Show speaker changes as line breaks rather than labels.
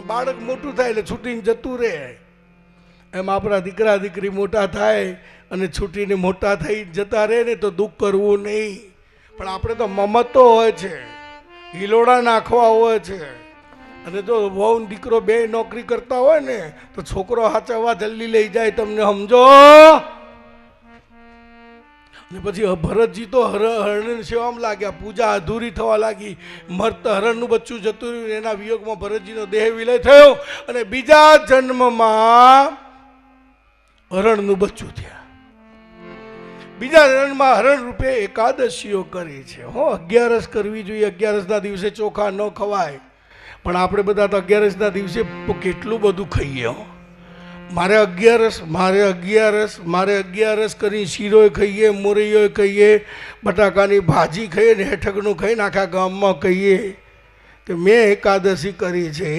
પણ બાળક મોટું થાય એટલે છૂટીને જતું રહે. એમ આપણા દીકરા દીકરી મોટા થાય અને છૂટીને મોટા થઈ જતા રહે ને તો દુઃખ કરવું નહીં. પણ આપણે તો મમતો હોય છે, હિલોડા નાખવા હોય છે. અને જો વહુ દીકરો બે નોકરી કરતા હોય ને, તો છોકરો હાચવવા જલ્દી લઈ જાય તમને, સમજો? ને પછી ભરતજી તો હર હરણ સેવામાં લાગ્યા, પૂજા અધૂરી થવા લાગી. મરત હરણનું બચ્ચું જતું રહ્યું એના વિયોગમાં ભરતજીનો દેહ વિલય થયો અને બીજા જન્મમાં હરણનું બચ્ચું થયા. બીજા જન્મમાં હરણ રૂપે એકાદશીઓ કરી છે. હો, અગિયારસ કરવી જોઈએ. અગિયારસના દિવસે ચોખા ન ખવાય. પણ આપણે બધા તો અગિયારસના દિવસે કેટલું બધું ખાઈએ, હો. મારે અગિયારસ મારે અગિયારસ મારે અગિયારસ કરી શીરોય ખાઈએ મોરૈયો ખાઈએ, બટાકાની ભાજી ખાઈએ ને હેઠકનું ખાઈને આખા ગામમાં કહીએ કે મેં એકાદશી કરી છે.